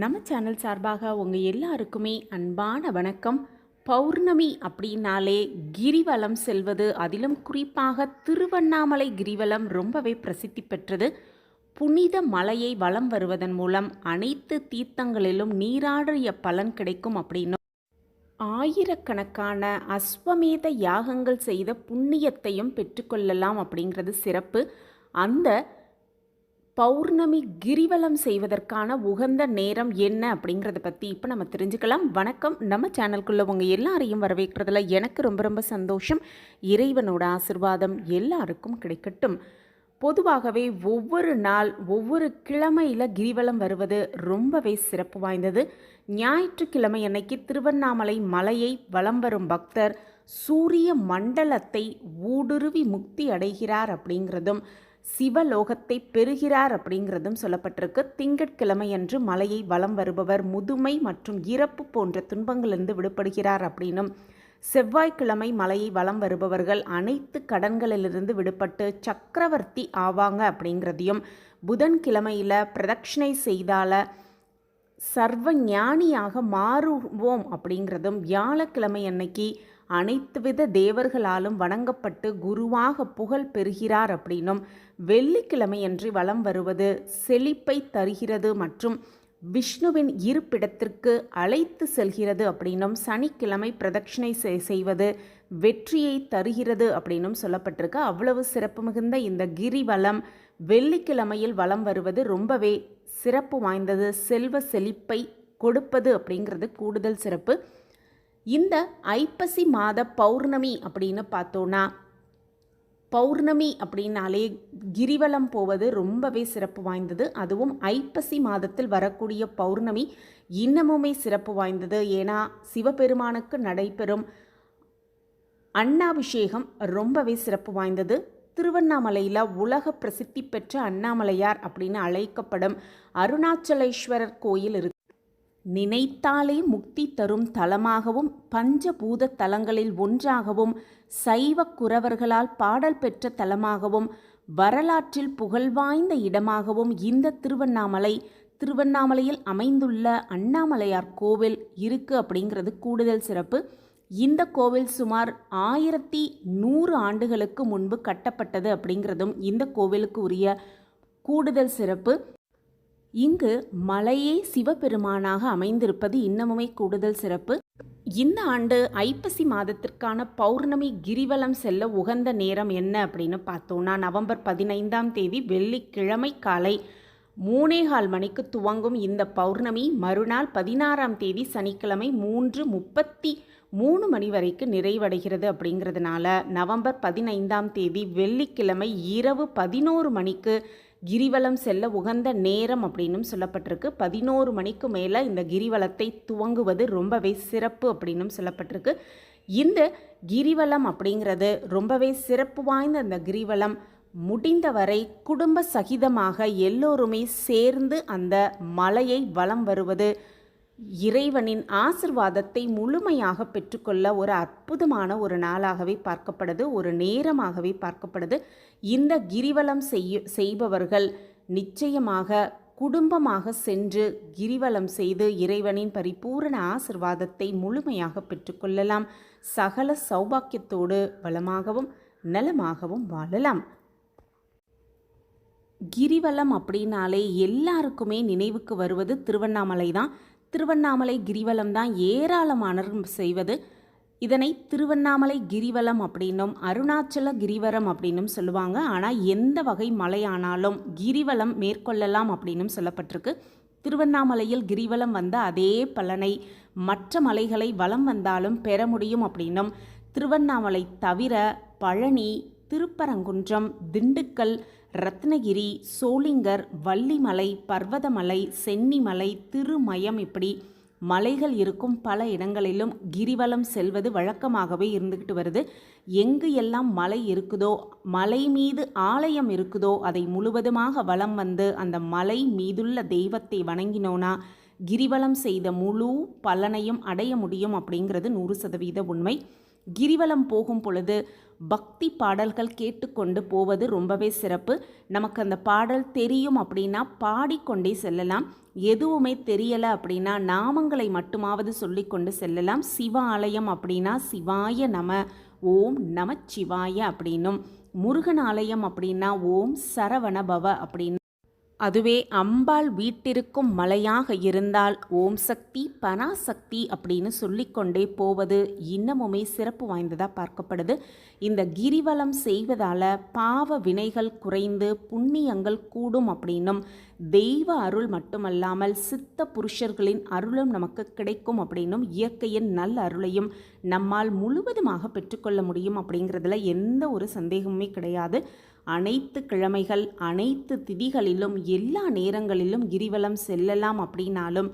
நம்ம சேனல் சார்பாக உங்கள் எல்லாருக்குமே அன்பான வணக்கம். பௌர்ணமி அப்படின்னாலே கிரிவலம் செல்வது அதிலும் குறிப்பாக திருவண்ணாமலை கிரிவலம் ரொம்பவே பிரசித்தி பெற்றது. புனித மலையை வலம் வருவதன் மூலம் அனைத்து தீர்த்தங்களிலும் நீராடிய பலன் கிடைக்கும் அப்படின்னும் ஆயிரக்கணக்கான அஸ்வமேத யாகங்கள் செய்த புண்ணியத்தையும் பெற்றுக்கொள்ளலாம் அப்படிங்கிறது சிறப்பு. அந்த பௌர்ணமி கிரிவலம் செய்வதற்கான உகந்த நேரம் என்ன அப்படிங்கிறத பற்றி இப்போ நம்ம தெரிஞ்சுக்கலாம். வணக்கம். நம்ம சேனல்குள்ளே உங்கள் எல்லாரையும் வரவேற்கிறதுல எனக்கு ரொம்ப ரொம்ப சந்தோஷம். இறைவனோட ஆசிர்வாதம் எல்லாருக்கும் கிடைக்கட்டும். பொதுவாகவே ஒவ்வொரு நாள் ஒவ்வொரு கிழமையில் கிரிவலம் வருவது ரொம்பவே சிறப்பு வாய்ந்தது. ஞாயிற்றுக்கிழமை அன்னைக்கு திருவண்ணாமலை மலையை வலம் வரும் பக்தர் சூரிய மண்டலத்தை ஊடுருவி முக்தி அடைகிறார் அப்படிங்கிறதும் சிவலோகத்தை பெறுகிறார் அப்படிங்கிறதும் சொல்லப்பட்டிருக்கு. திங்கட்கிழமை அன்று மலையை வலம் வருபவர் முதுமை மற்றும் இறப்பு போன்ற துன்பங்களிலிருந்து விடுபடுகிறார் அப்படின்னும். செவ்வாய்க்கிழமை மலையை வலம் வருபவர்கள் அனைத்து கடன்களிலிருந்து விடுபட்டு சக்கரவர்த்தி ஆவாங்க அப்படிங்கிறதையும் புதன்கிழமையில் பிரதட்சிணை செய்தால சர்வ ஞானியாக மாறுவோம் அப்படிங்கிறதும் வியாழக்கிழமை அன்னைக்கு அனைத்து வித தேவர்களாலும் வணங்கப்பட்டு குருவாக புகழ் பெறுகிறார் அப்படின்னும் வெள்ளிக்கிழமையன்றி வலம் வருவது செழிப்பை தருகிறது மற்றும் விஷ்ணுவின் இருப்பிடத்திற்கு அழைத்து செல்கிறது அப்படின்னும் சனிக்கிழமை பிரதட்சிணை செய்வது வெற்றியை தருகிறது அப்படின்னும் சொல்லப்பட்டிருக்கு. அவ்வளவு சிறப்பு மிகுந்த இந்த கிரிவலம் வெள்ளிக்கிழமையில் வலம் வருவது ரொம்பவே சிறப்பு வாய்ந்தது செல்வ செழிப்பை கொடுப்பது அப்படிங்கிறது கூடுதல் சிறப்பு. இந்த ஐப்பசி மாத பௌர்ணமி அப்படின்னு பார்த்தோன்னா பௌர்ணமி அப்படின்னாலே கிரிவலம் போவது ரொம்பவே சிறப்பு வாய்ந்தது. அதுவும் ஐப்பசி மாதத்தில் வரக்கூடிய பௌர்ணமி இன்னமுமே சிறப்பு வாய்ந்தது. ஏன்னா சிவபெருமானுக்கு நடைபெறும் அண்ணாபிஷேகம் ரொம்பவே சிறப்பு வாய்ந்தது. திருவண்ணாமலையில் உலக பிரசித்தி பெற்ற அண்ணாமலையார் அப்படின்னு அழைக்கப்படும் அருணாச்சலேஸ்வரர் கோயில் இருக்கு. நினைத்தாலே முக்தி தரும் தலமாகவும் பஞ்சபூத தலங்களில் ஒன்றாகவும் சைவ குறவர்களால் பாடல் பெற்ற தலமாகவும் வரலாற்றில் புகழ்வாய்ந்த இடமாகவும் இந்த திருவண்ணாமலை திருவண்ணாமலையில் அமைந்துள்ள அண்ணாமலையார் கோவில் இருக்கு அப்படிங்கிறது கூடுதல் சிறப்பு. இந்த கோவில் சுமார் ஆயிரத்தி நூறு ஆண்டுகளுக்கு முன்பு கட்டப்பட்டது அப்படிங்கிறதும் இந்த கோவிலுக்கு உரிய கூடுதல் சிறப்பு. இங்கு மலையே சிவபெருமானாக அமைந்திருப்பது இன்னமுமே கூடுதல் சிறப்பு. இந்த ஆண்டு ஐப்பசி மாதத்திற்கான பௌர்ணமி கிரிவலம் செல்ல உகந்த நேரம் என்ன அப்படின்னு பார்த்தோம்னா நவம்பர் பதினைந்தாம் தேதி வெள்ளிக்கிழமை காலை மூணேகால் மணிக்கு துவங்கும் இந்த பௌர்ணமி மறுநாள் பதினாறாம் தேதி சனிக்கிழமை மூன்று முப்பத்தி மூணு மணி வரைக்கும் நிறைவடைகிறது அப்படிங்கிறதுனால நவம்பர் பதினைந்தாம் தேதி வெள்ளிக்கிழமை இரவு பதினோரு மணிக்கு கிரிவலம் செல்ல உகந்த நேரம் அப்படின்னும் சொல்லப்பட்டிருக்கு. பதினோரு மணிக்கு மேலே இந்த கிரிவலத்தை துவங்குவது ரொம்பவே சிறப்பு அப்படின்னும் சொல்லப்பட்டிருக்கு. இந்த கிரிவலம் அப்படிங்கிறது ரொம்பவே சிறப்பு வாய்ந்த இந்த கிரிவலம் முடிந்தவரை குடும்ப சகிதமாக எல்லோருமே சேர்ந்து அந்த மலையை வலம் வருவது இறைவனின் ஆசிர்வாதத்தை முழுமையாக பெற்றுக்கொள்ள ஒரு அற்புதமான ஒரு நாளாகவே பார்க்கப்படுது ஒரு நேரமாகவே பார்க்கப்படுது. இந்த கிரிவலம் செய்ய செய்பவர்கள் நிச்சயமாக குடும்பமாக சென்று கிரிவலம் செய்து இறைவனின் பரிபூரண ஆசிர்வாதத்தை முழுமையாக பெற்றுக்கொள்ளலாம். சகல சௌபாக்கியத்தோடு வளமாகவும் நலமாகவும் வாழலாம். கிரிவலம் அப்படின்னாலே எல்லாருக்குமே நினைவுக்கு வருவது திருவண்ணாமலை தான். திருவண்ணாமலை கிரிவலம் தான் ஏராளமானர் செய்வது. இதனை திருவண்ணாமலை கிரிவலம் அப்படின்னும் அருணாச்சல கிரிவரம் அப்படின்னும் சொல்லுவாங்க. ஆனால் எந்த வகை மலையானாலும் கிரிவலம் மேற்கொள்ளலாம் அப்படின்னும் சொல்லப்பட்டிருக்கு. திருவண்ணாமலையில் கிரிவலம் வந்த அதே பலனை மற்ற மலைகளை வலம் வந்தாலும் பெற முடியும் அப்படின்னும். திருவண்ணாமலை தவிர பழனி திருப்பரங்குன்றம் திண்டுக்கல் ரத்னகிரி சோளிங்கர் வள்ளிமலை பர்வதமலை சென்னிமலை திருமயம் இப்படி மலைகள் இருக்கும் பல இடங்களிலும் கிரிவலம் செல்வது வழக்கமாகவே இருந்துக்கிட்டு வருது. எங்கு எல்லாம் மலை இருக்குதோ மலை மீது ஆலயம் இருக்குதோ அதை முழுவதுமாக வலம் வந்து அந்த மலை மீதுள்ள தெய்வத்தை வணங்கினோனா கிரிவலம் செய்த முழு பலனையும் அடைய முடியும் அப்படிங்கிறது நூறு சதவீத உண்மை. கிரிவலம் போகும் பொழுது பக்தி பாடல்கள் கேட்டுக்கொண்டு போவது ரொம்பவே சிறப்பு. நமக்கு அந்த பாடல் தெரியும் அப்படின்னா பாடிக்கொண்டே செல்லலாம். எதுவுமே தெரியலை அப்படின்னா நாமங்களை மட்டுமாவது சொல்லிக்கொண்டு செல்லலாம். சிவ ஆலயம் அப்படின்னா சிவாய நம ஓம் நமச்சிவாய அப்படின்னும். முருகன் ஆலயம் அப்படின்னா ஓம் சரவண பவ அப்படின்னு அதுவே அம்பாள் வீட்டிற்கும் மலையாக இருந்தால் ஓம் சக்தி பராசக்தி அப்படின்னு சொல்லிக்கொண்டே போவது இன்னமுமே சிறப்பு வாய்ந்ததாக பார்க்கப்படுது. இந்த கிரிவலம் செய்வதால் பாவ வினைகள் குறைந்து புண்ணியங்கள் கூடும் அப்படின்னும் தெய்வ அருள் மட்டுமல்லாமல் சித்த புருஷர்களின் அருளும் நமக்கு கிடைக்கும் அப்படின்னும் இயற்கையின் நல்ல அருளையும் நம்மால் முழுவதுமாக பெற்றுக்கொள்ள முடியும் அப்படிங்கிறதுல எந்த ஒரு சந்தேகமுமே கிடையாது. அனைத்து கிழமைகள் அனைத்து திதிகளிலும் எல்லா நேரங்களிலும் கிரிவலம் செல்லலாம் அப்படின்னாலும்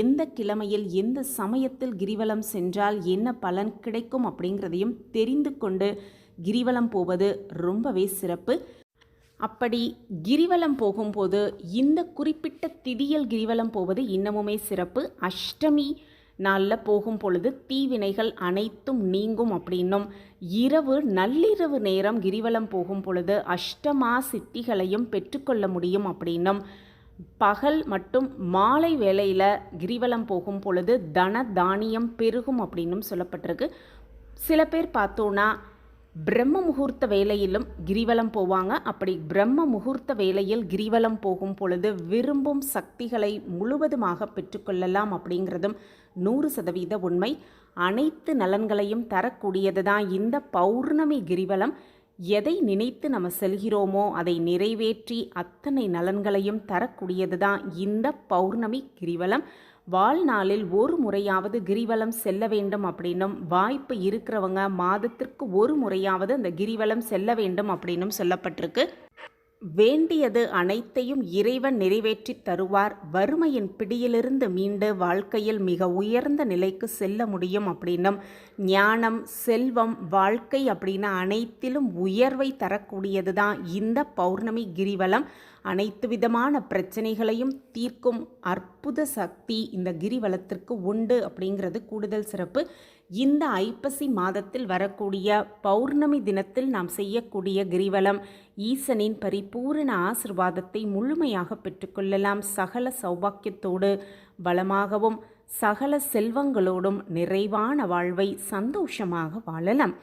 எந்த கிழமையில் எந்த சமயத்தில் கிரிவலம் சென்றால் என்ன பலன் கிடைக்கும் அப்படிங்கிறதையும் தெரிந்து கொண்டு கிரிவலம் போவது ரொம்பவே சிறப்பு. அப்படி கிரிவலம் போகும்போது இந்த குறிப்பிட்ட திதியில் கிரிவலம் போவது இன்னமுமே சிறப்பு. அஷ்டமி நாளில் போகும் பொழுது தீவினைகள் அனைத்தும் நீங்கும் அப்படின்னும். இரவு நள்ளிரவு நேரம் கிரிவலம் போகும் பொழுது அஷ்டமா சித்திகளையும் பெற்றுக்கொள்ள முடியும் அப்படின்னும். பகல் மற்றும் மாலை வேளையில் கிரிவலம் போகும் பொழுது தன தானியம் பெருகும் அப்படின்னும் சொல்லப்பட்டிருக்கு. சில பேர் பார்த்தோன்னா பிரம்ம முகூர்த்த வேலையிலும் கிரிவலம் போவாங்க. அப்படி பிரம்ம முகூர்த்த வேலையில் கிரிவலம் போகும் பொழுது விரும்பும் சக்திகளை முழுவதுமாக பெற்றுக்கொள்ளலாம் அப்படிங்கிறதும் நூறு சதவீத உண்மை. அனைத்து நலன்களையும் தரக்கூடியது தான் இந்த பௌர்ணமி கிரிவலம். எதை நினைத்து நம்ம செல்கிறோமோ அதை நிறைவேற்றி அத்தனை நலன்களையும் தரக்கூடியது தான் இந்த பௌர்ணமி கிரிவலம். வாழ்நாளில் ஒரு முறையாவது கிரிவலம் செல்ல வேண்டும் அப்படின்னும் வாய்ப்பு இருக்கிறவங்க மாதத்திற்கு ஒரு முறையாவது அந்த கிரிவலம் செல்ல வேண்டும் அப்படின்னும் சொல்லப்பட்டிருக்கு. வேண்டியது அனைத்தையும் இறைவன் நிறைவேற்றி தருவார். வறுமையின் பிடியிலிருந்து மீண்டு வாழ்க்கையில் மிக உயர்ந்த நிலைக்கு செல்ல முடியும் அப்படின்னும் ஞானம் செல்வம் வாழ்க்கை அப்படின்னு அனைத்திலும் உயர்வை தரக்கூடியது தான் இந்த பௌர்ணமி கிரிவலம். அனைத்து விதமான பிரச்சனைகளையும் தீர்க்கும் அற்புத சக்தி இந்த கிரிவலத்திற்கு உண்டு அப்படிங்கிறது கூடுதல் சிறப்பு. இந்த ஐப்பசி மாதத்தில் வரக்கூடிய பௌர்ணமி தினத்தில் நாம் செய்யக்கூடிய கிரிவலம் ஈசனின் பரிபூரண ஆசிர்வாதத்தை முழுமையாக பெற்றுக்கொள்ளலாம் சகல சௌபாக்கியத்தோடு வளமாகவும் சகல செல்வங்களோடும் நிறைவான வாழ்வை சந்தோஷமாக வாழலாம்.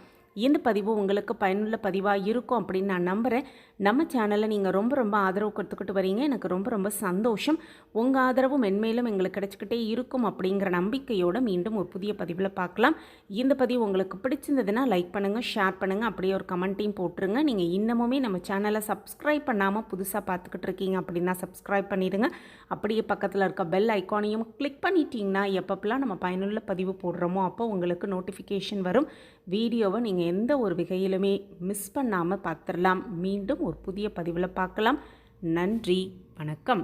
இந்த பதிவு உங்களுக்கு பயனுள்ள பதிவாக இருக்கும் அப்படின்னு நான் நம்புகிறேன் நம்ம சேனலை நீங்கள் ரொம்ப ரொம்ப ஆதரவு கொடுத்துக்கிட்டு வரீங்க. எனக்கு ரொம்ப ரொம்ப சந்தோஷம். உங்கள் ஆதரவும் மென்மேலும் எங்களுக்கு கிடச்சிக்கிட்டே இருக்கும் அப்படிங்கிற நம்பிக்கையோடு மீண்டும் ஒரு புதிய பதிவில் பார்க்கலாம். இந்த பதிவு உங்களுக்கு பிடிச்சிருந்ததுன்னா லைக் பண்ணுங்கள் ஷேர் பண்ணுங்கள் அப்படியே ஒரு கமெண்ட்டையும் போட்டுருங்க. நீங்கள் இன்னமுமே நம்ம சேனலை சப்ஸ்கிரைப் பண்ணாமல் புதுசாக பார்த்துக்கிட்டு இருக்கீங்க அப்படின்னா சப்ஸ்கிரைப் பண்ணிடுங்க. அப்படியே பக்கத்தில் இருக்க பெல் ஐக்கானையும் கிளிக் பண்ணிட்டீங்கன்னா எப்பப்பெல்லாம் நம்ம பயனுள்ள பதிவு போடுறோமோ அப்போ உங்களுக்கு நோட்டிஃபிகேஷன் வரும். வீடியோவை நீங்கள் எந்த ஒரு வகையிலுமே மிஸ் பண்ணாமல் பார்த்துடலாம். மீண்டும் ஒரு புதிய பதிவில் பார்க்கலாம். நன்றி. வணக்கம்.